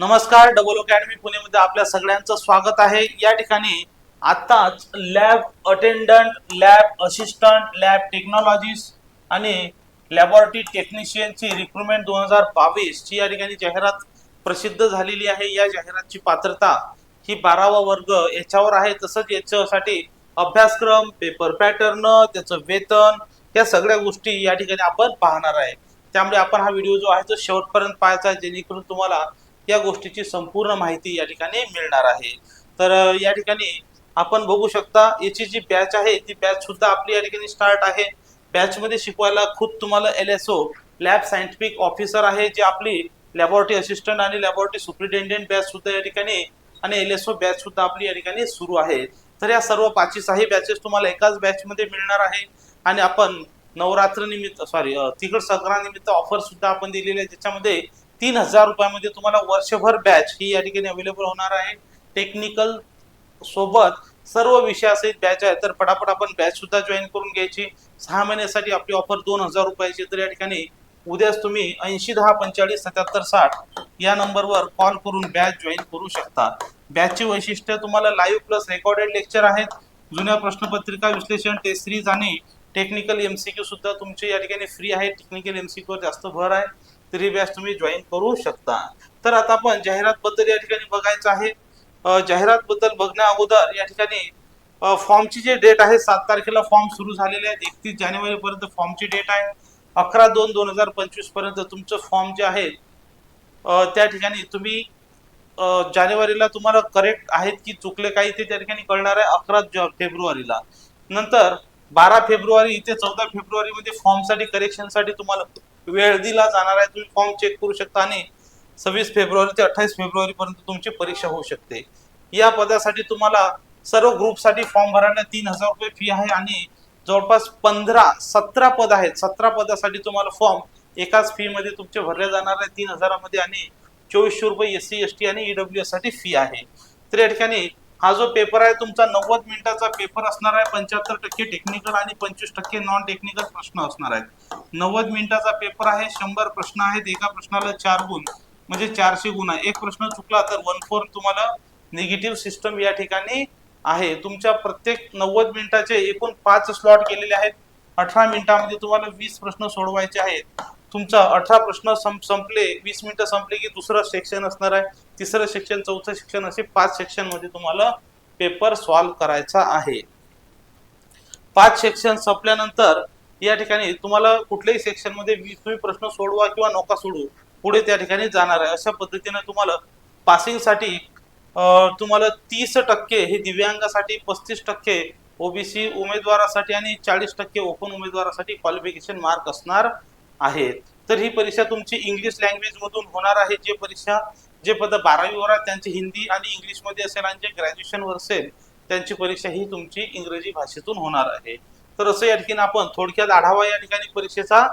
नमस्कार double academy पुणेमध्ये आपल्या सगळ्यांचं स्वागत आहे. या ठिकाणी आताच lab attendant lab assistant lab technologist आणि लॅबॉरेटरी टेक्निशियनची रिक्रुटमेंट दोन हजार बावीस ची या ठिकाणी जाहिरात प्रसिद्ध झालेली आहे. या जाहिरातची पात्रता ही बारावा वर्ग याच्यावर आहे. तसंच याच्यासाठी अभ्यासक्रम पेपर पॅटर्न त्याचं वेतन या सगळ्या गोष्टी या ठिकाणी आपण पाहणार आहे. त्यामुळे आपण हा व्हिडिओ जो आहे तो शेवटपर्यंत पाहायचा जेणेकरून तुम्हाला या गोष्टीची संपूर्ण माहिती या ठिकाणी मिळणार आहे. तर या ठिकाणी आपण बघू शकता याची जी बॅच आहे ती बॅच सुद्धा आपली या ठिकाणी स्टार्ट आहे. बॅचमध्ये शिकवायला खुद तुम्हाला L S O lab scientific officer आहे जे आपली लॅबॉरेटरी असिस्टंट आणि लॅबॉरेटरी सुप्रिटेंडेंट बॅच सुद्धा या ठिकाणी आणि एल एस ओ बॅच सुद्धा आपली या ठिकाणी सुरू आहे. तर या सर्व पाचवी सहा बॅचेस तुम्हाला एकाच बॅच मध्ये मिळणार आहे. आणि आपण नवरात्र निमित्त सॉरी तिकड संक्रांत ऑफर सुद्धा आपण दिलेली आहे ज्याच्यामध्ये तीन हजार रुपयामध्ये तुम्हाला वर्षभर बॅच ही या ठिकाणी अवेलेबल होणार आहे. टेक्निकल सोबत सर्व विषयासहित बॅच आहे तर पटापट आपण बॅच सुद्धा जॉईन करून घ्यायची. सहा महिन्यासाठी आपली ऑफर दोन हजार रुपयाची तर या ठिकाणी उद्याच तुम्ही ऐंशी दहा पंचेचाळीस सत्याहत्तर साठ या नंबरवर कॉल करून बॅच जॉईन करू शकता. बॅचची वैशिष्ट्य तुम्हाला लाईव्ह प्लस रेकॉर्डेड लेक्चर आहेत. जुन्या प्रश्नपत्रिका विश्लेषण टेस्ट सिरीज आणि टेक्निकल एमसीक्यू सुद्धा तुमचे या ठिकाणी फ्री आहे टेक्निकल एमसीक्यूवर जास्त भर आहे. तर ही बॅच तुम्ही जॉईन करू शकता. तर आता आपण जाहिरात बद्दल या ठिकाणी बघायचं आहे. जाहिरात बद्दल बघण्या अगोदर या ठिकाणी फॉर्मची जे डेट आहे सात तारखेला फॉर्म सुरू झालेले आहेत. एकतीस जानेवारी पर्यंत फॉर्मची डेट आहे. अकरा दोन दोन हजार पंचवीसपर्यंत तुमचं फॉर्म जे आहे त्या ठिकाणी तुम्ही जानेवारीला तुम्हाला करेक्ट आहेत की चुकले काही ते त्या ठिकाणी कळणार आहे अकरा फेब्रुवारीला. नंतर बारा फेब्रुवारी इथे चौदा फेब्रुवारीमध्ये फॉर्मसाठी करेक्शनसाठी तुम्हाला वेळ दिला जाणार आहे तुम्ही फॉर्म चेक करू शकता आणि सव्वीस फेब्रुवारी ते अठ्ठावीस फेब्रुवारी पर्यंत तुमची परीक्षा होऊ शकते. या पदासाठी तुम्हाला सर्व ग्रुपसाठी फॉर्म भरायला तीन हजार रुपये फी आहे आणि जवळपास पंधरा सतरा पद आहेत. सतरा पदासाठी तुम्हाला फॉर्म एकाच फीमध्ये तुमचे भरले जाणार आहे तीन हजारामध्ये आणि चोवीसशे रुपये एस सी एस टी आणि ईडब्ल्यू एससाठी फी आहे. तर या ठिकाणी हा जो पेपर आहे तुमचा नव्वद मिनिटाचा पेपर असणार आहे पंच्याहत्तर टक्के टेक्निकल आणि पंचवीस टक्के नॉन टेक्निकल प्रश्न असणार आहेत. नव्वद मिनिटाचा पेपर आहे शंभर प्रश्न आहेत एका प्रश्नाला चार गुण म्हणजे चारशे गुण आहे. एक प्रश्न चुकला तर वन फोर तुम्हाला निगेटिव्ह सिस्टम या ठिकाणी आहे. तुमच्या प्रत्येक नव्वद मिनिटाचे एकूण पाच स्लॉट केलेले आहेत. अठरा मिनिटामध्ये तुम्हाला वीस प्रश्न सोडवायचे आहेत. तुमचा अठरा प्रश्न सं- संपले वीस मिनिटं संपले की दुसरं सेक्शन असणार आहे. तिसरं सेक्शन चौथं सेक्शन असे पाच सेक्शनमध्ये तुम्हाला पेपर सॉल्व्ह करायचा आहे. पाच सेक्शन संपल्यानंतर या ठिकाणी तुम्हाला कुठल्याही सेक्शनमध्ये वीस तुम्ही प्रश्न सोडवा किंवा नका सोडू पुढे त्या ठिकाणी जाणार आहे. अशा पद्धतीने तुम्हाला पासिंगसाठी तुम्हाला तीस टक्के हे दिव्यांगासाठी पस्तीस टक्के ओबीसी उमेदवारासाठी आणि चाळीस टक्के ओपन उमेदवारासाठी क्वालिफिकेशन मार्क असणार आहेत. तर ही परीक्षा तुमची इंग्लिश लँग्वेज मधून होणार आहे. जे परीक्षा जे पद बारावी वर त्यांची हिंदी आणि इंग्लिशमध्ये असेल आणि जे ग्रॅज्युएशन वर असेल त्यांची परीक्षा ही तुमची इंग्रजी भाषेतून होणार आहे. तर असं या ठिकाणी आपण थोडक्यात आढावा या ठिकाणी परीक्षेचा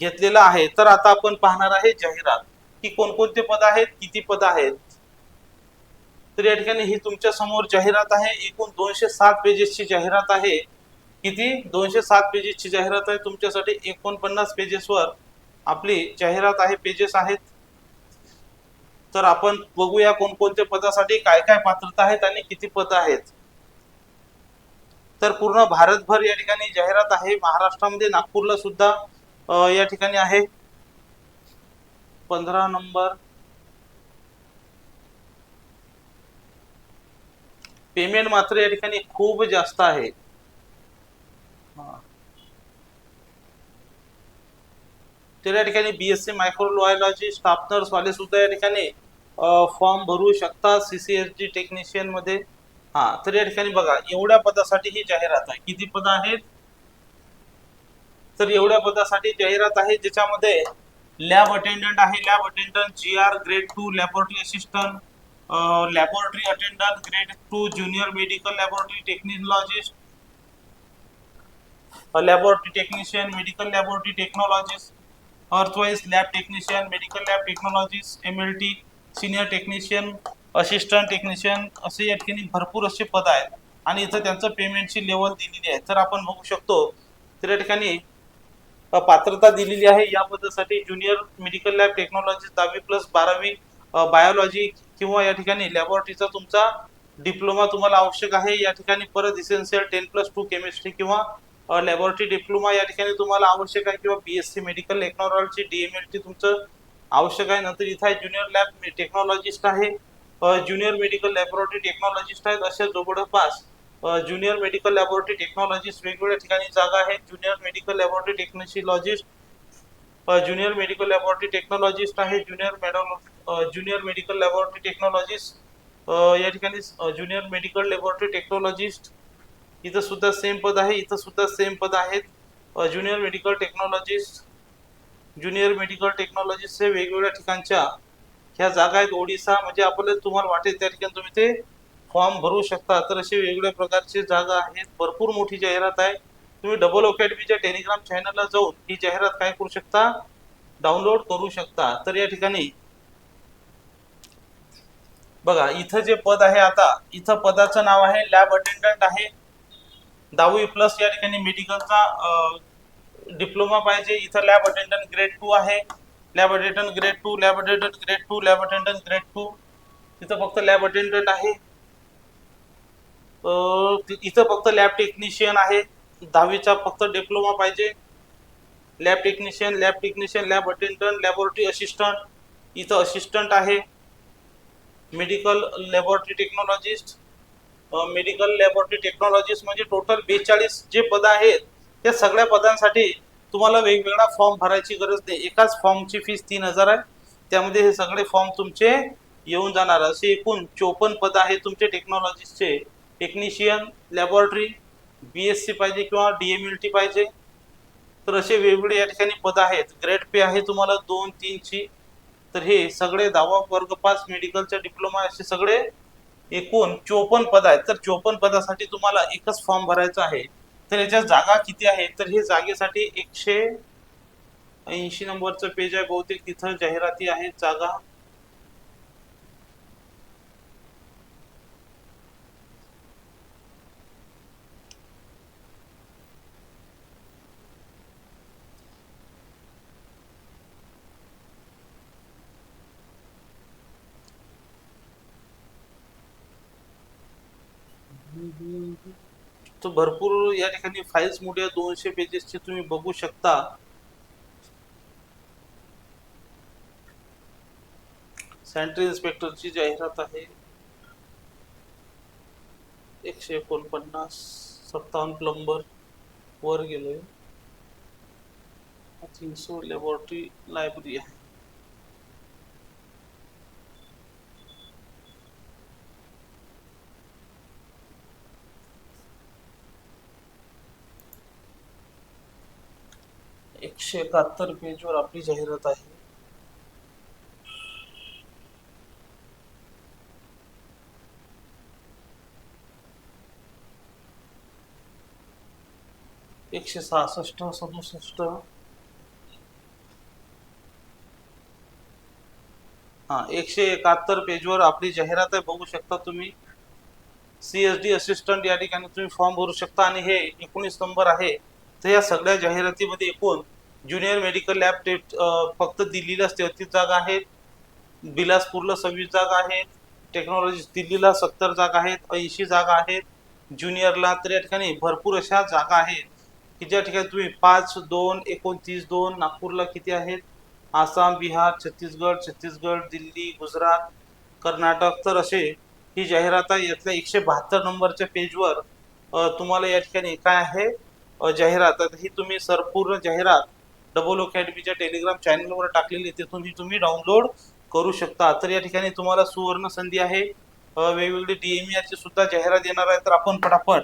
घेतलेला आहे. तर आता आपण पाहणार आहे जाहिरात. की कोणकोणते पद आहेत किती पद आहेत. तर या ठिकाणी ही तुमच्यासमोर जाहिरात आहे. एकूण दोनशे सात पेजेसची जाहिरात आहे. किती? दोनशे सात पेजेसची जाहिरात आहे. तुमच्यासाठी एकोणपन्नास पेजेसवर आपली जाहिरात आहे पेजेस आहेत. तर आपण बघूया कोणकोणत्या पदासाठी काय काय पात्रता आहेत आणि किती पद आहेत. तर पूर्ण भारतभर या ठिकाणी जाहिरात आहे. महाराष्ट्रामध्ये नागपूरला सुद्धा या ठिकाणी आहे. पंधरा नंबर. पेमेंट मात्र या ठिकाणी खूप जास्त आहे. तर या ठिकाणी बीएससी मायक्रोलॉजी स्टाफ नर्स वाले सुद्धा या ठिकाणी फॉर्म भरू शकतात सीसीएसजी टेक्निशियनमध्ये. हा तर या ठिकाणी बघा एवढ्या पदासाठी ही जाहिरात आहे. किती पद आहेत? तर एवढ्या पदासाठी जाहिरात आहे ज्याच्यामध्ये लॅब अटेंडंट आहे. Lab attendant G R grade two laboratory assistant laboratory attendant grade two junior medical laboratory technologist laboratory technician medical laboratory technologist अर्थवाईज lab technician medical lab technologist M L T senior technician assistant technician असे या ठिकाणी भरपूर असे पद आहेत. आणि इथं त्यांचं पेमेंटची लेवल दिलेली आहे. तर आपण बघू शकतो तर या ठिकाणी पात्रता दिलेली आहे. या पदासाठी ज्युनियर मेडिकल लॅब टेक्नॉलॉजी दहावी प्लस बारावी बायोलॉजी किंवा या ठिकाणी लॅबोरेटरीचा तुमचा डिप्लोमा तुम्हाला आवश्यक आहे. या ठिकाणी परत essential ten plus two chemistry किंवा लॅबोरेटरी डिप्लोमा या ठिकाणी तुम्हाला आवश्यक आहे किंवा B S C medical technology L T तुमचं आवश्यक आहे. नंतर इथं आहे ज्युनियर लॅब टेक्नॉलॉजिस्ट आहे. ज्युनियर मेडिकल लॅबोरेटरी टेक्नॉलॉजिस्ट आहेत असे जवळपास ज्युनियर मेडिकल लॅबोरेटरी टेक्नॉलॉजिस्ट वेगवेगळ्या ठिकाणी जागा आहेत. Junior medical laboratory technologist junior medical laboratory technologist आहे. Junior madam junior medical laboratory technologist या ठिकाणी ज्युनियर मेडिकल लॅबोरेटरी टेक्नॉलॉजिस्ट इथं सुद्धा सेम पद आहे इथं सुद्धा सेम पद आहेत. Junior medical technologist junior medical technologist हे वेगवेगळ्या ठिकाणच्या ह्या जागा आहेत. ओडिसा म्हणजे आपल्याला तुम्हाला वाटेल त्या ठिकाणी तुम्ही ते फॉर्म भरू शकता. तर असे वेगवेगळ्या प्रकारचे जागा आहेत. भरपूर मोठी जाहिरात आहे. तुम्ही डबल अकॅडमीच्या टेलिग्राम चॅनलला जाऊन ही जाहिरात काय करू शकता? डाउनलोड करू शकता. तर या ठिकाणी बघा इथं जे पद आहे आता इथं पदाचं नाव आहे लॅब अटेंडंट आहे. दहावी प्लस या ठिकाणी मेडिकलचा डिप्लोमा पाहिजे. इथं लॅब अटेंडंट ग्रेड टू आहे. Lab attendant grade two lab attendant grade two lab attendant grade two इथं फक्त लॅब अटेंडंट आहे. इथं फक्त लॅब टेक्निशियन आहे. दहावीचा फक्त डिप्लोमा पाहिजे. Lab technician lab technician lab attendant laboratory assistant इथं असिस्टंट आहे. Medical laboratory technologist medical laboratory technologies म्हणजे टोटल बेचाळीस जे पदं आहेत त्या सगळ्या पदांसाठी तुम्हाला वेगवेगळा फॉर्म भरायची गरज नाही. एकाच फॉर्मची फीस तीन हजार आहे. त्यामध्ये हे सगळे फॉर्म तुमचे येऊन जाणार. असे एकूण चोपन्न पदं आहेत तुमचे टेक्नॉलॉजीसचे technician laboratory B S C पाहिजे किंवा डी एम एल टी पाहिजे. तर असे वेगवेगळे या ठिकाणी पदं आहेत. ग्रेड पे आहे तुम्हाला दोन तीनची. तर हे सगळे दहावा वर्ग पाच मेडिकलचा डिप्लोमा असे सगळे एकूण चोपन्न पद आहेत. तर चोपन्न पदासाठी तुम्हाला एकच फॉर्म भरायचा आहे. तर याच्या जागा किती आहेत तर हे जागेसाठी एकशे ऐंशी नंबरचं पेज आहे. बहुतेक तिथं जाहिराती आहेत. जागा तर भरपूर या ठिकाणी फाईल्स मोठ्या दोनशे पेजेसचे तुम्ही बघू शकता. सॅनिटरी इन्स्पेक्टरची जाहिरात आहे. एकशे एकोणपन्नास सत्तावन्न प्लंबर वर गेलोय. सो लॅबोरेटरी लायब्ररी आहे. एकशे एकाहत्तर पेजवर आपली जाहिरात आहे. एकशे सहासष्ट सदुसष्ट. हा एकशे एकाहत्तर पेजवर आपली जाहिरात आहे बघू शकता तुम्ही. सी एस डी असिस्टंट या ठिकाणी तुम्ही फॉर्म भरू शकता. आणि हे एकोणीस नंबर आहे. तर या सगळ्या जाहिरातीमध्ये एकूण ज्युनियर मेडिकल लॅब टेट फक्त दिल्लीला तेहतीस जागा आहेत बिलासपूरला सव्वीस जागा आहेत टेक्नॉलॉजी दिल्लीला सत्तर जागा आहेत. ऐंशी जागा आहेत. ज्युनियरला तर या ठिकाणी भरपूर अशा जागा आहेत की ज्या ठिकाणी तुम्ही पाच दोन एकोणतीस दोन नागपूरला किती आहेत? आसाम बिहार छत्तीसगड छत्तीसगड दिल्ली गुजरात कर्नाटक तर असे ही जाहिरात आहे यातल्या एकशे बहात्तर नंबरच्या पेजवर तुम्हाला या ठिकाणी काय आहे? जाहिरात. ही तुम्ही सरपूर्ण जाहिरात डबल अकॅडमीच्या टेलिग्राम चॅनलवर टाकलेली आहे, तिथून तुम्ही डाउनलोड करू शकता. तर या ठिकाणी तुम्हाला सुवर्ण संधी आहे. अ, वेगवेगळी डीएमईआरची सुद्धा जाहिरात येणार आहे. तर आपण पटापट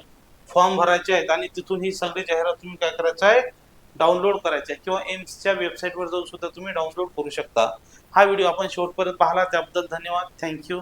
फॉर्म भरायचे आहेत आणि तिथून ही सगळी जाहिरात तुम्ही काय करायचं आहे? डाउनलोड करायचं आहे. किंवा एम्सच्या वेबसाईटवर जाऊन सुद्धा तुम्ही डाउनलोड करू शकता. हा व्हिडिओ आपण शेवटपर्यंत पाहिला. त्याबद्दल धन्यवाद. थँक्यू